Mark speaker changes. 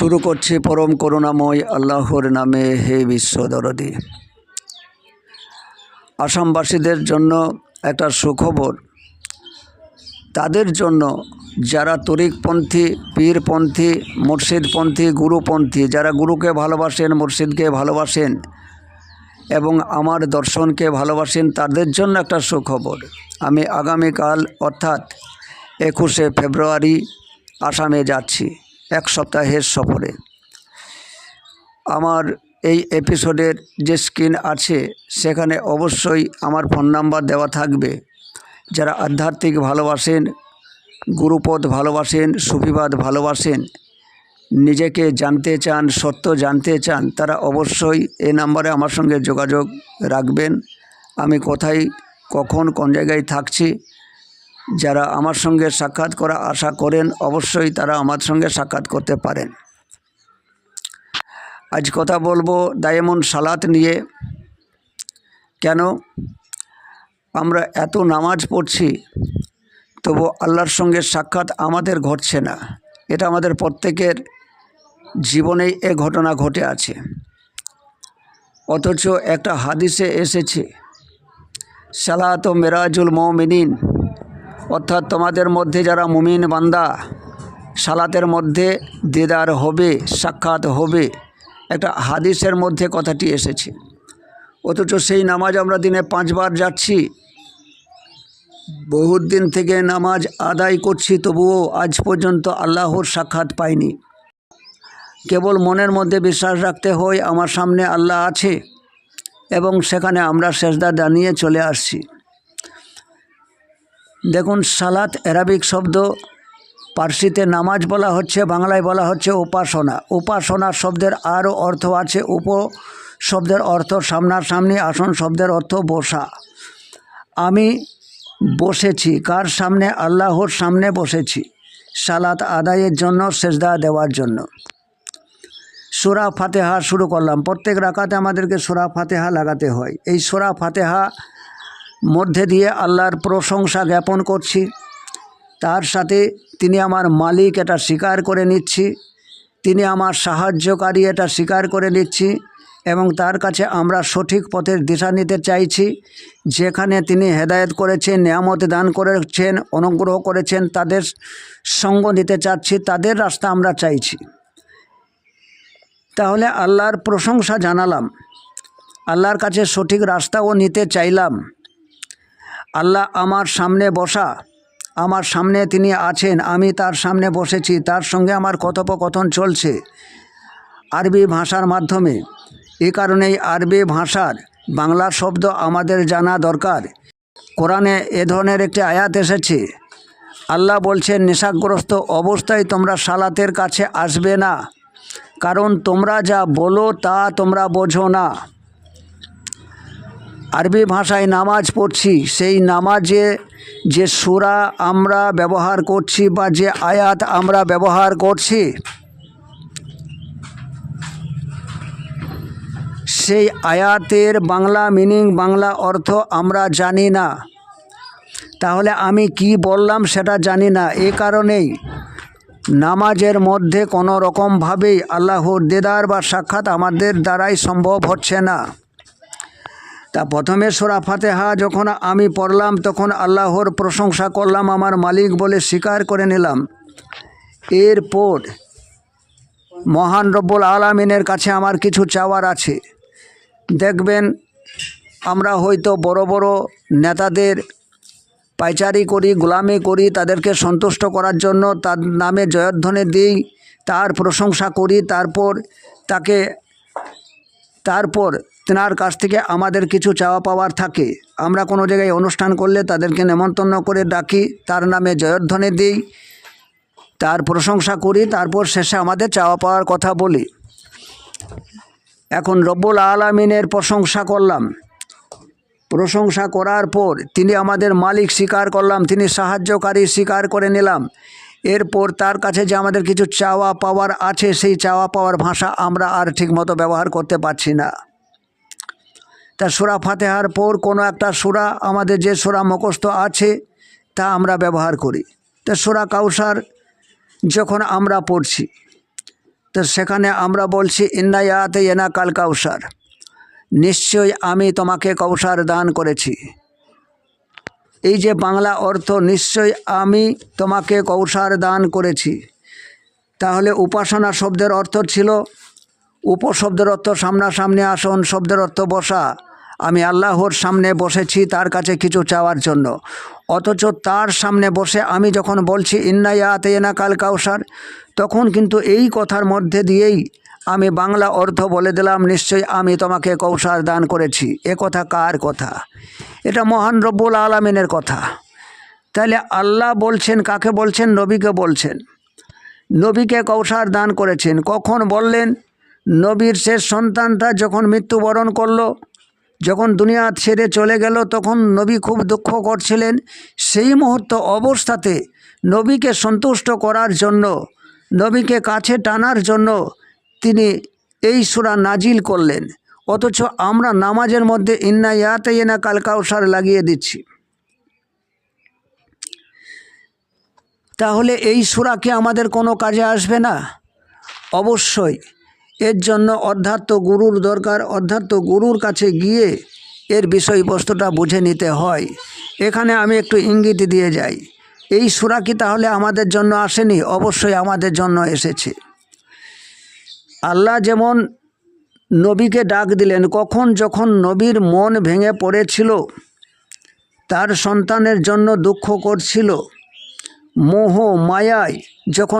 Speaker 1: শুরু করছি পরম করুণাময় আল্লাহর নামে হে বিশ্ব দরদি। আসামবাসীদের জন্য একটা সুখবর। তাদের জন্য যারা তরিকপন্থী, পীরপন্থী, মুর্শিদপন্থী, গুরুপন্থী, যারা গুরুকে ভালোবাসেন, মুর্শিদকে ভালোবাসেন এবং আমার দর্শনকে ভালোবাসেন, তাদের জন্য একটা সুখবর। আমি আগামীকাল অর্থাৎ একুশে ফেব্রুয়ারি আসামে যাচ্ছি। এক সপ্তাহের সফরে। আমার এই এপিসোডের যে স্ক্রিন আছে, সেখানে অবশ্যই আমার ফোন নাম্বার দেওয়া থাকবে। যারা আধ্যাত্মিক ভালোবাসেন, গুরুপদ ভালোবাসেন, সুফিবাদ ভালোবাসেন, নিজেকে জানতে চান, সত্য জানতে চান, তারা অবশ্যই এই নাম্বারে আমার সঙ্গে যোগাযোগ রাখবেন। আমি কোথায়, কখন, কোন জায়গায় থাকছি যারা আমার সঙ্গে সাক্ষাৎ করা আশা করেন, অবশ্যই তারা আমার সঙ্গে সাক্ষাৎ করতে পারেন। আজ কথা বলব দায়েমন সালাত নিয়ে। কেন? আমরা এত নামাজ পড়ছি, তবু আল্লাহর সঙ্গে সাক্ষাৎ আমাদের ঘটছে না। এটা আমাদের প্রত্যেকের জীবনেই এ ঘটনা ঘটে আছে। অথচ একটা হাদিসে এসেছে, সালাত মেরাজুল মমিনিন অর্থাৎ তোমাদের মধ্যে যারা মুমিন বান্দা, সালাতের মধ্যে দিদার হবে, সাক্ষাৎ হবে। একটা হাদিসের মধ্যে কথাটি এসেছে। অথচ সেই নামাজ আমরা দিনে পাঁচবার যাচ্ছি। বহুত দিন থেকে নামাজ আদায় করছি, তবুও আজ পর্যন্ত আল্লাহর সাক্ষাৎ পাইনি। কেবল মনের মধ্যে বিশ্বাস রাখতে হয়, আমার সামনে আল্লাহ আছে এবং সেখানে আমরা সেজদা দাঁড়িয়ে চলে আসছি। দেখুন, সালাত অ্যারাবিক শব্দ। পার্সিতে নামাজ বলা হচ্ছে, বাংলায় বলা হচ্ছে উপাসনা। উপাসনা শব্দের আরও অর্থ আছে, উপ শব্দের অর্থ সামনাসামনি, আসন শব্দের অর্থ বসা। আমি বসেছি, কার সামনে? আল্লাহর সামনে বসেছি, সালাত আদায়ের জন্য, সেজদা দেওয়ার জন্য। সুরা ফাতেহা শুরু করলাম। প্রত্যেক রাকাতে আমাদেরকে সুরা ফাতেহা লাগাতে হয়। এই সুরা ফাতেহা মধ্যে দিয়ে আল্লাহর প্রশংসা জ্ঞাপন করছি। তার সাথে তিনি আমার মালিক এটা স্বীকার করে নিচ্ছি। তিনি আমার সাহায্যকারী এটা স্বীকার করে নিচ্ছি এবং তার কাছে আমরা সঠিক পথের দিশা নিতে চাইছি। যেখানে তিনি হেদায়েত করেছেন, নিয়ামত দান করেছেন, অনুগ্রহ করেছেন, তাদের সঙ্গ নিতে চাচ্ছি, তাদের রাস্তা আমরা চাইছি। তাহলে আল্লাহর প্রশংসা জানালাম। আল্লাহর কাছে সঠিক রাস্তাও নিতে চাইলাম। আল্লাহ আমার সামনে বসা, আমার সামনে তিনি আছেন, আমি তার সামনে বসেছি, তার সঙ্গে আমার কথোপকথন চলছে আরবি ভাষার মাধ্যমে। এ কারণেই আরবি ভাষার বাংলা শব্দ আমাদের জানা দরকার। কোরআনে এ ধরনের একটি আয়াত এসেছে, আল্লাহ বলছেন, নেশাগ্রস্ত অবস্থায় তোমরা সালাতের কাছে আসবে না, কারণ তোমরা যা বলো তা তোমরা বোঝো না। আরবি ভাষায় নামাজ পড়ছি, সেই নামাজে যে সুরা আমরা ব্যবহার করছি বা যে আয়াত আমরা ব্যবহার করছি, সেই আয়াতের বাংলা মিনিং বাংলা অর্থ আমরা জানি না। তাহলে আমি কি বললাম সেটা জানি না। এ কারণেই নামাজের মধ্যে কোনো রকমভাবেই আল্লাহর দেদার বা সাক্ষাৎ আমাদের দ্বারাই সম্ভব হচ্ছে না। তা প্রথমে সোরা ফাতেহা যখন আমি পড়লাম, তখন আল্লাহর প্রশংসা করলাম, আমার মালিক বলে স্বীকার করে নিলাম। এরপর মহান রব্বুল আলমিনের কাছে আমার কিছু চাওয়ার আছে। দেখবেন, আমরা হয়তো বড় বড় নেতাদের পাইচারি করি, গোলামি করি, তাদেরকে সন্তুষ্ট করার জন্য তার নামে জয়ধ্বনি দিই, তার প্রশংসা করি, তারপর তাকে, তারপর তেনার কাছ থেকে আমাদের কিছু চাওয়া পাওয়ার থাকে। আমরা কোনো জায়গায় অনুষ্ঠান করলে তাদেরকে নেমন্তন্ন করে ডাকি। তার নামে জয়ধ্বনি দিই। তার প্রশংসা করি। তারপর শেষে আমাদের চাওয়া পাওয়ার কথা বলি। এখন রব্বুল আলমিনের প্রশংসা করলাম। প্রশংসা করার পর তিনি আমাদের মালিক স্বীকার করলাম। তিনি সাহায্যকারী স্বীকার করে নিলাম। এরপর তার কাছে যে আমাদের কিছু চাওয়া পাওয়ার আছে, সেই চাওয়া পাওয়ার ভাষা আমরা আর ঠিকমতো ব্যবহার করতে পারছি না। তা সুরা ফাতেহার পর কোনো একটা সুরা আমাদের যে সুরা মুখস্থ আছে, তা আমরা ব্যবহার করি। তা সুরা কাউসার যখন আমরা পড়ছি, তো সেখানে আমরা বলছি ইন্নায়াতে এনা কাল কাউসার। নিশ্চয়ই আমি তোমাকে কৌসার দান করেছি। এই যে বাংলা অর্থ নিশ্চয় আমি তোমাকে কৌসার দান করেছি। তাহলে উপাসনা শব্দের অর্থ ছিল, উপশব্দের অর্থ সামনাসামনি আসন, শব্দের অর্থ বসা। আমি আল্লাহর সামনে বসেছি তার কাছে কিছু চাওয়ার জন্য। অথচ তার সামনে বসে আমি যখন বলছি ইন্নায়াত এনা কাল কাউসার, তখন কিন্তু এই কথার মধ্যে দিয়েই আমি বাংলা অর্থ বলে দিলাম, নিশ্চয়ই আমি তোমাকে কৌসার দান করেছি। এ কথা কার কথা? এটা মহান রব্বুল আলমিনের কথা। তাহলে আল্লাহ বলছেন, কাকে বলছেন? নবীকে বলছেন। নবীকে কৌসার দান করেছেন। কখন বললেন? নবীর শেষ সন্তানটা যখন মৃত্যুবরণ করল যখন দুনিয়া ছেড়ে চলে গেল, তখন নবী খুব দুঃখ করছিলেন। সেই মুহূর্ত অবস্থাতে নবীকে সন্তুষ্ট করার জন্য, নবীকে কাছে টানার জন্য তিনি এই সুরা নাজিল করলেন। অথচ আমরা নামাজের মধ্যে ইন্না ইয়াতে ইনা কাল কাউসার লাগিয়ে দিচ্ছি। তাহলে এই সুরা কি আমাদের কোনো কাজে আসবে না? অবশ্যই। এর জন্য অধ্যাত্ম গুরুর দরকার। অধ্যাত্ম গুরুর কাছে গিয়ে এর বিষয়বস্তুটা বুঝে নিতে হয়। এখানে আমি একটু ইঙ্গিত দিয়ে যাই। এই সুরা কি তাহলে আমাদের জন্য আসেনি? অবশ্যই আমাদের জন্য এসেছে। আল্লাহ যেমন নবীকে ডাক দিলেন, কখন যখন নবীর মন ভেঙে পড়েছিল, তার সন্তানের জন্য দুঃখ করছিল। মোহ মায়ায় যখন